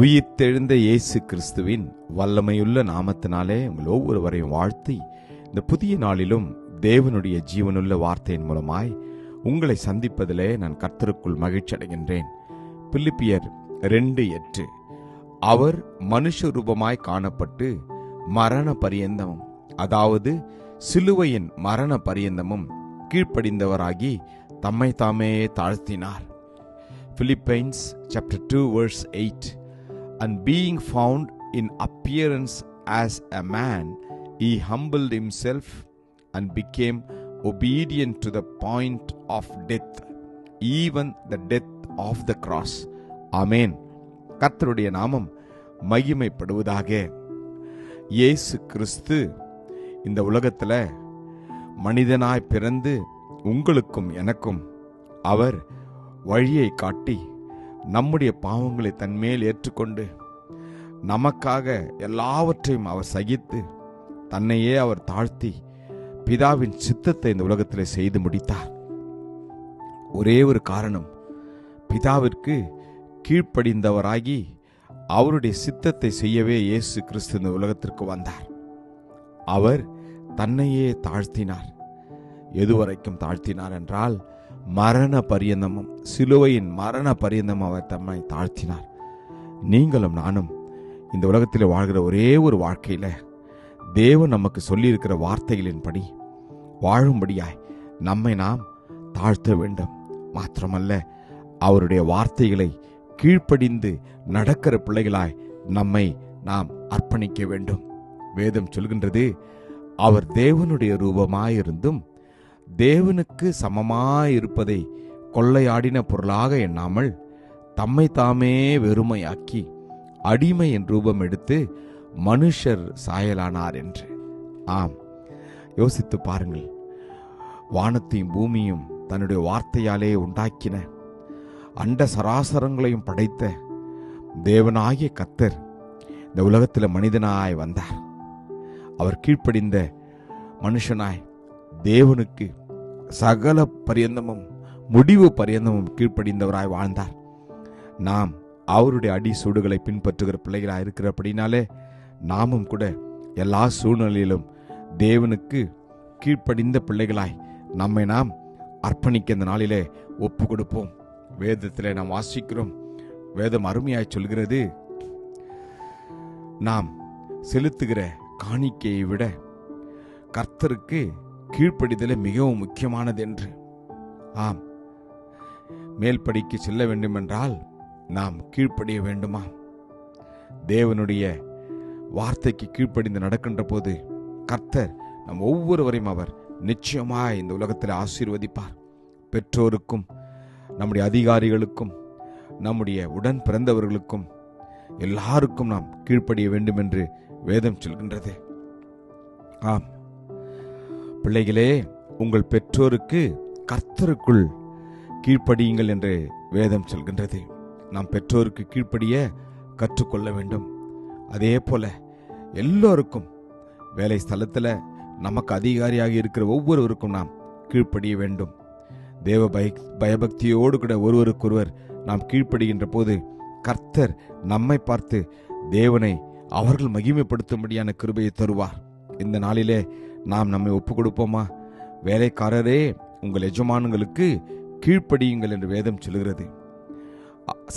உயிர்த்தெழுந்த இயேசு கிறிஸ்துவின் வல்லமையுள்ள நாமத்தினாலே உங்கள் ஒவ்வொருவரையும் வாழ்த்தி இந்த புதிய நாளிலும் தேவனுடைய ஜீவனுள்ள வார்த்தையின் மூலமாய் உங்களை சந்திப்பதிலே நான் கர்த்தருக்குள் மகிழ்ச்சி அடைகின்றேன். பிலிப்பியர் ரெண்டு எட்டு. அவர் மனுஷ ரூபமாய் காணப்பட்டு மரண பரியந்தமும் அதாவது சிலுவையின் மரண பரியந்தமும் கீழ்ப்படிந்தவராகி தம்மை தாமே தாழ்த்தினார். Philippians chapter two verse eight and being found in appearance as a man he humbled himself and became obedient to the point of death even the death of the cross amen கர்த்தருடைய நாமம் மகிமைப்படுவதாக இயேசு கிறிஸ்து இந்த உலகத்துல மனிதனாய் பிறந்து உங்களுக்கும் எனக்கும் அவர் வழியை காட்டி நம்முடைய பாவங்களை தன்மேல் ஏற்றுக்கொண்டு நமக்காக எல்லாவற்றையும் அவர் சகித்து தன்னையே அவர் தாழ்த்தி பிதாவின் சித்தத்தை இந்த உலகத்தில் செய்து முடித்தார். ஒரே ஒரு காரணம் பிதாவிற்கு கீழ்ப்படிந்தவராகி அவருடைய சித்தத்தை செய்யவே இயேசு கிறிஸ்து இந்த உலகத்திற்கு வந்தார். அவர் தன்னையே தாழ்த்தினார். எதுவரைக்கும் தாழ்த்தினார் என்றால் மரண பரியந்தமும் சிலுவையின் மரண பரியந்தமும் அவர் தம்மை தாழ்த்தினார். நீங்களும் நானும் இந்த உலகத்தில் வாழ்கிற ஒரே ஒரு வாழ்க்கையில் தேவன் நமக்கு சொல்லியிருக்கிற வார்த்தைகளின்படி வாழும்படியாய் நம்மை நாம் தாழ்த்த வேண்டும். மாத்திரமல்ல அவருடைய வார்த்தைகளை கீழ்ப்படிந்து நடக்கிற பிள்ளைகளாய் நம்மை நாம் அர்ப்பணிக்க வேண்டும். வேதம் சொல்கின்றது அவர் தேவனுடைய ரூபமாயிருந்தும் தேவனுக்கு சமமாயிருப்பதை கொள்ளையாடின பொருளாக எண்ணாமல் தம்மை தாமே வெறுமையாக்கி அடிமை என் ரூபம் எடுத்து மனுஷர் சாயலானார் என்று. ஆம். யோசித்து பாருங்கள். வானத்தையும் பூமியும் தன்னுடைய வார்த்தையாலே உண்டாக்கின. அண்ட சராசரங்களையும் படைத்த தேவனாகிய கத்தர் இந்த உலகத்தில் மனிதனாய் வந்தார். அவர் கீழ்ப்படிந்த மனுஷனாய் தேவனுக்கு சகல பரியந்தமும் முடிவு பரியந்தமும் கீழ்ப்படிந்தவராய் வாழ்ந்தார். நாம் அவருடைய அடி சூடுகளை பின்பற்றுகிற பிள்ளைகளாக இருக்கிறபடினாலே நாமும் கூட எல்லா சூழ்நிலையிலும் தேவனுக்கு கீழ்ப்படிந்த பிள்ளைகளாய் நம்மை நாம் அர்ப்பணிக்க இந்த நாளிலே ஒப்பு கொடுப்போம் வேதத்தில் நாம் வாசிக்கிறோம். வேதம் அருமையாய் சொல்கிறது நாம் செலுத்துகிற காணிக்கையை விட கர்த்தருக்கு கீழ்ப்படிதலே மிகவும் முக்கியமானது என்று. ஆம். மேல்படிக்கு செல்ல வேண்டுமென்றால் நாம் கீழ்ப்படிய வேண்டுமா? தேவனுடைய வார்த்தைக்கு கீழ்ப்படிந்து நடக்கின்ற போது கர்த்தர் நம் ஒவ்வொருவரையும் அவர் நிச்சயமாக இந்த உலகத்தில் ஆசீர்வதிப்பார். பெற்றோருக்கும் நம்முடைய அதிகாரிகளுக்கும் நம்முடைய உடன் பிறந்தவர்களுக்கும் எல்லாருக்கும் நாம் கீழ்ப்படிய வேண்டும் என்று வேதம் சொல்கின்றது. ஆம். பிள்ளைகளே உங்கள் பெற்றோருக்கு கர்த்தருக்குள் கீழ்ப்படியுங்கள் என்று வேதம் சொல்கின்றது. நாம் பெற்றோருக்கு கீழ்ப்படிய கற்றுக்கொள்ள வேண்டும். அதே போல எல்லோருக்கும் வேலை ஸ்தலத்தில் நமக்கு அதிகாரியாக இருக்கிற ஒவ்வொருவருக்கும் நாம் கீழ்ப்படிய வேண்டும். தேவ பய பயபக்தியோடு கூட ஒருவருக்கொருவர் நாம் கீழ்ப்படுகின்ற போது கர்த்தர் நம்மை பார்த்து தேவனை அவர்கள் மகிமைப்படுத்தும்படியான கிருபையை தருவார். இந்த நாளிலே நாம் நம்மை ஒப்பு கொடுப்போமா வேலைக்காரரே உங்கள் எஜமானங்களுக்கு கீழ்ப்படியுங்கள் என்று வேதம் சொல்கிறது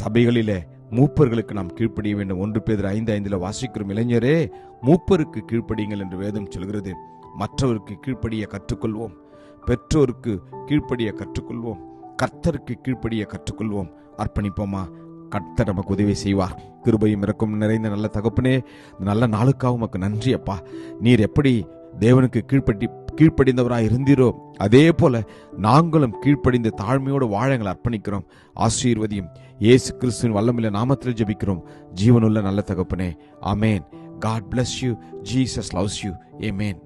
சபைகளிலே மூப்பர்களுக்கு நாம் கீழ்ப்படிய வேண்டும். ஒன்று பேர் ஐந்து ஐந்தில் வாசிக்கிறோம். இளைஞரே மூப்பருக்கு கீழ்ப்படியுங்கள் என்று வேதம் சொல்கிறது மற்றவருக்கு கீழ்ப்படிய கற்றுக்கொள்வோம். பெற்றோருக்கு கீழ்ப்படிய கற்றுக்கொள்வோம். கர்த்தருக்கு கீழ்ப்படிய கற்றுக்கொள்வோம். அர்ப்பணிப்போமா? கர்த்தர் நமக்கு உதவி செய்வார். கிருபையும் இறக்கும் நிறைந்த நல்ல தகப்பனே நல்ல நாளுக்காக உமக்கு நன்றி அப்பா. நீர் எப்படி தேவனுக்கு கீழ்ப்பட்டி கீழ்ப்படிந்தவராக இருந்தீரோ? அதே போல நாங்களும் கீழ்ப்படிந்த தாழ்மையோடு வாழங்கள் அர்ப்பணிக்கிறோம். ஆசீர்வதியும். இயேசு கிறிஸ்துவின் வல்லமில்ல நாமத்தில் ஜெபிக்கிறோம். ஜீவனுள்ள நல்ல தகப்பனே. Amen God bless you Jesus loves you amen